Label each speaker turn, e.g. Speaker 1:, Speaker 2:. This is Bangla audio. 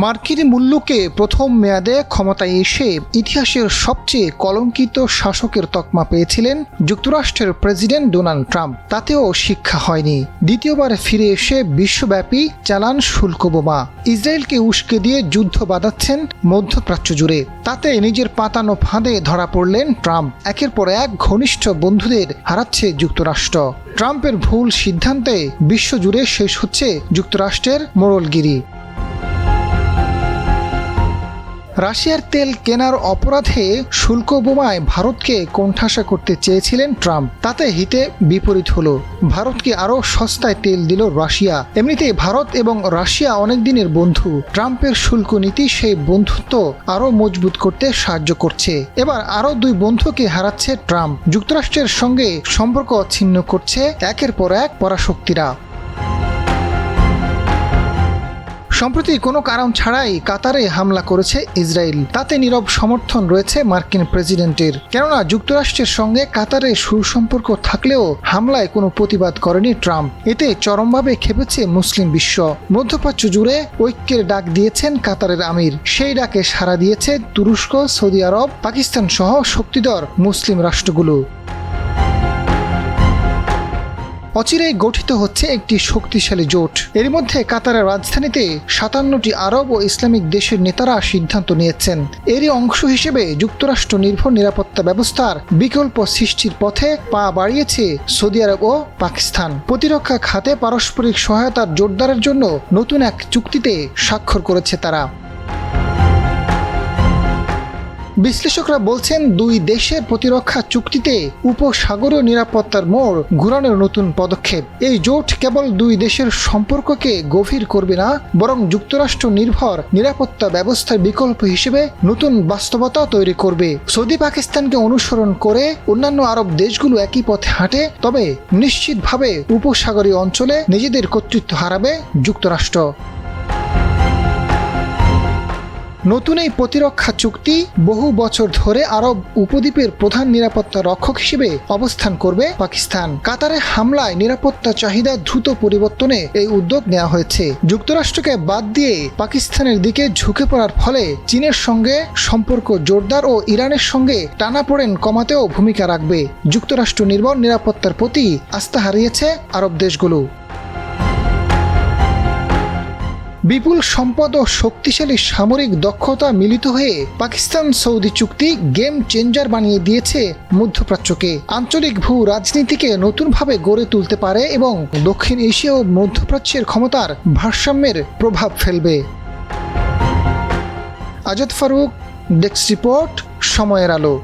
Speaker 1: মার্কিন মূল্যকে প্রথম মেয়াদে ক্ষমতায় এসে ইতিহাসের সবচেয়ে কলঙ্কিত শাসকের তকমা পেয়েছিলেন যুক্তরাষ্ট্রের প্রেসিডেন্ট ডোনাল্ড ট্রাম্প। তাতেও শিক্ষা হয়নি। দ্বিতীয়বার ফিরে এসে বিশ্বব্যাপী চালান শুল্ক বোমা। ইসরায়েলকে উস্কে দিয়ে যুদ্ধ বাঁধাচ্ছেন মধ্যপ্রাচ্য জুড়ে। তাতে নিজের পাতানো ফাঁদে ধরা পড়লেন ট্রাম্প। একের পর এক ঘনিষ্ঠ বন্ধুদের হারাচ্ছে যুক্তরাষ্ট্র। ট্রাম্পের ভুল সিদ্ধান্তে বিশ্বজুড়ে শেষ হচ্ছে যুক্তরাষ্ট্রের মোড়লগিরি। রাশিয়ার তেল কেনার অপরাধে শুল্ক বোমায় ভারতকে কোণঠাসা করতে চেয়েছিলেন ট্রাম্প। তাতে হিতে বিপরীত হলো। ভারতকে আরও সস্তায় তেল দিল রাশিয়া। এমনিতেই ভারত এবং রাশিয়া অনেক দিনের বন্ধু। ট্রাম্পের শুল্ক নীতি সেই বন্ধুত্ব আরও মজবুত করতে সাহায্য করছে। এবার আরও দুই বন্ধুকে হারাচ্ছে ট্রাম্প। যুক্তরাষ্ট্রের সঙ্গে সম্পর্ক ছিন্ন করছে একের পর এক পরাশক্তিরা। সম্প্রতি কোনো কারণ ছাড়াই কাতারে হামলা করেছে ইসরায়েল। তাতে নীরব সমর্থন রয়েছে মার্কিন প্রেসিডেন্টের। কেননা যুক্তরাষ্ট্রের সঙ্গে কাতারে সুসম্পর্ক থাকলেও হামলায় কোনো প্রতিবাদ করেনি ট্রাম্প। এতে চরমভাবে খেপেছে মুসলিম বিশ্ব। মধ্যপ্রাচ্য জুড়ে ঐক্যের ডাক দিয়েছেন কাতারের আমির। সেই ডাকে সাড়া দিয়েছে তুরস্ক, সৌদি আরব, পাকিস্তান সহ শক্তিধর মুসলিম রাষ্ট্রগুলো। অচিরেই গঠিত হচ্ছে একটি শক্তিশালী জোট। এর মধ্যে কাতারের রাজধানীতে সাতান্নটি আরব ও ইসলামিক দেশের নেতারা সিদ্ধান্ত নিয়েছেন। এরই অংশ হিসেবে যুক্তরাষ্ট্র নির্ভর নিরাপত্তা ব্যবস্থার বিকল্প সৃষ্টির পথে পা বাড়িয়েছে সৌদি আরব ও পাকিস্তান। প্রতিরক্ষা খাতে পারস্পরিক সহায়তার জোরদারের জন্য নতুন এক চুক্তিতে স্বাক্ষর করেছে তারা। বিশ্লেষকরা বলছেন, দুই দেশের প্রতিরক্ষা চুক্তিতে উপসাগরীয় নিরাপত্তার মোড় ঘুরানোর নতুন পদক্ষেপ। এই জোট কেবল দুই দেশের সম্পর্ককে গভীর করবে না, বরং যুক্তরাষ্ট্র নির্ভর নিরাপত্তা ব্যবস্থার বিকল্প হিসেবে নতুন বাস্তবতা তৈরি করবে। সৌদি পাকিস্তানকে অনুসরণ করে অন্যান্য আরব দেশগুলো একই পথে হাঁটে, তবে নিশ্চিতভাবে উপসাগরীয় অঞ্চলে নিজেদের কর্তৃত্ব হারাবে যুক্তরাষ্ট্র। নতুন এই প্রতিরক্ষা চুক্তি বহু বছর ধরে আরব উপদ্বীপের প্রধান নিরাপত্তা রক্ষক হিসেবে অবস্থান করবে পাকিস্তান। কাতারে হামলায় নিরাপত্তা চাহিদা দ্রুত পরিবর্তনে এই উদ্যোগ নেওয়া হয়েছে। যুক্তরাষ্ট্রকে বাদ দিয়ে পাকিস্তানের দিকে ঝুঁকে পড়ার ফলে চীনের সঙ্গে সম্পর্ক জোরদার ও ইরানের সঙ্গে টানাপোড়েন কমাতেও ভূমিকা রাখবে। যুক্তরাষ্ট্র নির্ভর নিরাপত্তার প্রতি আস্থা হারিয়েছে আরব দেশগুলো। বিপুল সম্পদ ও শক্তিশালী সামরিক দক্ষতা মিলিত হয়ে পাকিস্তান সৌদি চুক্তি গেম চেঞ্জার বানিয়ে দিয়েছে মধ্যপ্রাচ্যকে। আঞ্চলিক ভূ রাজনীতিকে নতুনভাবে গড়ে তুলতে পারে এবং দক্ষিণ এশিয়া ও মধ্যপ্রাচ্যের ক্ষমতার ভারসাম্যের প্রভাব ফেলবে। আজাদ ফারুক, ডেস্ক রিপোর্ট, সময়ের আলো।